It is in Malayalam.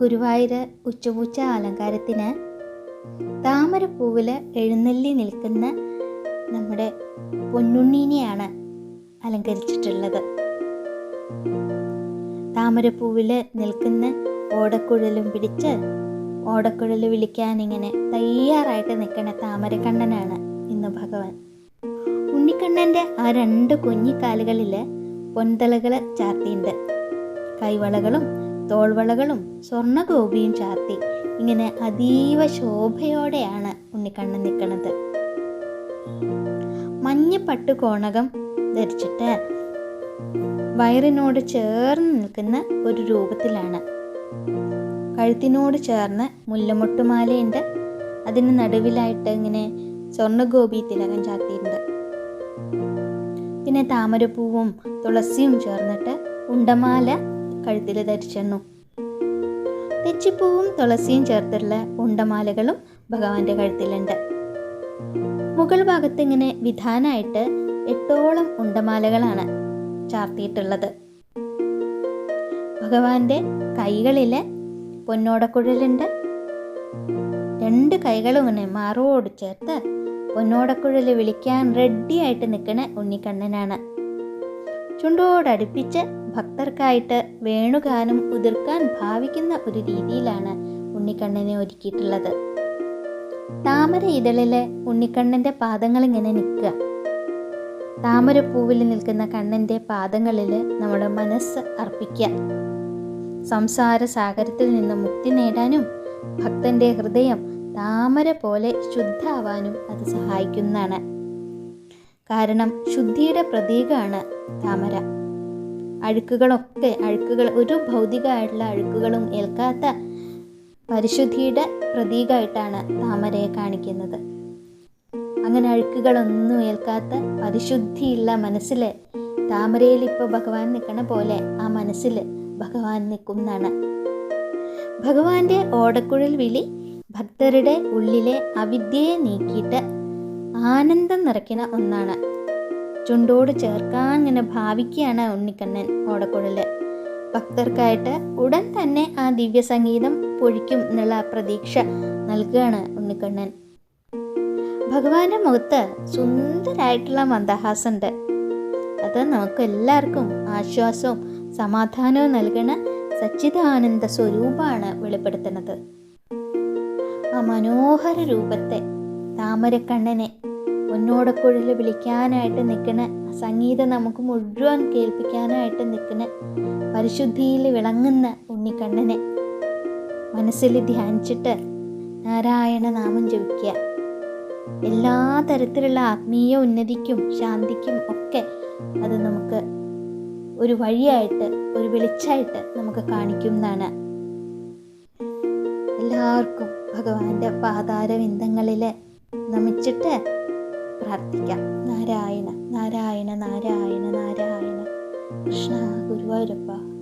ഗുരുവായൂർ ഉച്ചപൂച്ച അലങ്കാരത്തിന് താമരപ്പൂവിൽ എഴുന്നള്ളി നിൽക്കുന്ന നമ്മുടെ പൊന്നുണ്ണീനെയാണ് അലങ്കരിച്ചിട്ടുള്ളത്. താമരപ്പൂവിൽ നിൽക്കുന്ന ഓടക്കുഴലും പിടിച്ച് ഓടക്കുഴൽ വിളിക്കാൻ ഇങ്ങനെ തയ്യാറായിട്ട് നിൽക്കുന്ന താമരക്കണ്ണനാണ് ഇന്ന് ഭഗവാൻ. ഉണ്ണിക്കണ്ണന്റെ ആ രണ്ട് കുഞ്ഞിക്കാലുകളിൽ പൊൻതലകൾ ചാർത്തിയുണ്ട്. കൈവളകളും തോൾവളകളും സ്വർണഗോപിയും ചാർത്തി ഇങ്ങനെ അതീവ ശോഭയോടെയാണ് ഉണ്ണിക്കണ്ണൻ നിൽക്കുന്നത്. മഞ്ഞ പട്ടു കോണകം ധരിച്ചിട്ട് വയറിനോട് ചേർന്ന് നിൽക്കുന്ന ഒരു രൂപത്തിലാണ്. കഴുത്തിനോട് ചേർന്ന് മുല്ലമൊട്ടുമാലയുണ്ട്. അതിന് നടുവിലായിട്ട് ഇങ്ങനെ സ്വർണഗോപി തിലകം ചാർത്തിയിട്ടുണ്ട്. പിന്നെ താമരപ്പൂവും തുളസിയും ചേർന്നിട്ട് ഉണ്ടമാല കഴുത്തിൽ ധരിച്ചെണ്ണു. തെച്ചിപ്പൂവും തുളസിയും ചേർത്തുള്ള ഉണ്ടമാലകളും ഭഗവാന്റെ കഴുത്തിലുണ്ട്. മുകൾ ഭാഗത്ത് ഇങ്ങനെ വിധാനായിട്ട് എട്ടോളം ഉണ്ടമാലകളാണ് ചാർത്തിയിട്ടുള്ളത്. ഭഗവാന്റെ കൈകളിൽ പൊന്നോടക്കുഴലുണ്ട്. രണ്ട് കൈകളും ഇങ്ങനെ മാറോട് ചേർത്ത് പൊന്നോടക്കുഴൽ വിളിക്കാൻ റെഡിയായിട്ട് നിൽക്കുന്ന ഉണ്ണിക്കണ്ണനാണ്. ചുണ്ടോടടുപ്പിച്ച് ഭക്തർക്കായിട്ട് വേണുഗാനം ഉതിർക്കാൻ ഭാവിക്കുന്ന ഒരു രീതിയിലാണ് ഉണ്ണിക്കണ്ണനെ ഒരുക്കിയിട്ടുള്ളത്. താമര ഇതളിലെ പാദങ്ങൾ ഇങ്ങനെ നിൽക്കുക. താമരപ്പൂവിൽ നിൽക്കുന്ന കണ്ണന്റെ പാദങ്ങളിൽ നമ്മുടെ മനസ്സ് അർപ്പിക്കുക. സംസാര സാഗരത്തിൽ നിന്ന് മുക്തി നേടാനും ഭക്തന്റെ ഹൃദയം താമര പോലെ ശുദ്ധാവാനും അത് സഹായിക്കുന്നതാണ്. കാരണം ശുദ്ധിയുടെ പ്രതീകമാണ് താമര. അഴുക്കുകളൊക്കെ അഴുക്കുകൾ ഒരു ഭൗതികമായിട്ടുള്ള അഴുക്കുകളും ഏൽക്കാത്ത പരിശുദ്ധിയുടെ പ്രതീകമായിട്ടാണ് താമരയെ കാണിക്കുന്നത്. അങ്ങനെ അഴുക്കുകളൊന്നും ഏൽക്കാത്ത പരിശുദ്ധിയുള്ള മനസ്സിൽ താമരയിൽ ഇപ്പോൾ ഭഗവാൻ നിൽക്കണ പോലെ ആ മനസ്സിൽ ഭഗവാൻ നിൽക്കുന്നതാണ്. ഭഗവാന്റെ ഓടക്കുഴൽ വിളി ഭക്തരുടെ ഉള്ളിലെ അവിദ്യയെ നീക്കിയിട്ട് ആനന്ദം നിറയ്ക്കുന്ന ഒന്നാണ്. ചുണ്ടോട് ചേർക്കാൻ ഇങ്ങനെ ഭാവിക്കുകയാണ് ഉണ്ണിക്കണ്ണൻ ഓടക്കുഴൽ ഭക്തർക്കായിട്ട് ഉടൻ തന്നെ ആ ദിവ്യ സംഗീതം പൊഴിക്കും എന്നുള്ള പ്രതീക്ഷ നൽകുകയാണ് ഉണ്ണിക്കണ്ണൻ. ഭഗവാന്റെ മുഖത്ത് സുന്ദരായിട്ടുള്ള മന്ദഹാസമുണ്ട്. അത് നമുക്ക് എല്ലാവർക്കും ആശ്വാസവും സമാധാനവും നൽകുന്ന സച്ചിദാനന്ദ സ്വരൂപമാണ് വെളിപ്പെടുത്തുന്നത്. ആ മനോഹര രൂപത്തെ താമരക്കണ്ണനെ പൊന്നോടക്കുഴൽ വിളിക്കാനായിട്ട് നിൽക്കണ സംഗീതം നമുക്ക് മുഴുവൻ കേൾപ്പിക്കാനായിട്ട് നിൽക്കണ പരിശുദ്ധിയിൽ വിളങ്ങുന്ന ഉണ്ണിക്കണ്ണനെ മനസ്സിൽ ധ്യാനിച്ചിട്ട് നാരായണ നാമം ജപിക്കുക. എല്ലാ തരത്തിലുള്ള ആത്മീയ ഉന്നതിക്കും ശാന്തിക്കും ഒക്കെ അത് നമുക്ക് ഒരു വഴിയായിട്ട് ഒരു വെളിച്ചായിട്ട് നമുക്ക് കാണിക്കുന്നതാണ് എല്ലാവർക്കും ഭഗവാന്റെ പാതാരവിന്ദങ്ങളിൽ നമിച്ചിട്ട് പ്രാർത്ഥിക്കാം. നാരായണ നാരായണ നാരായണ നാരായണ. കൃഷ്ണ ഗുരുവായൂരപ്പ.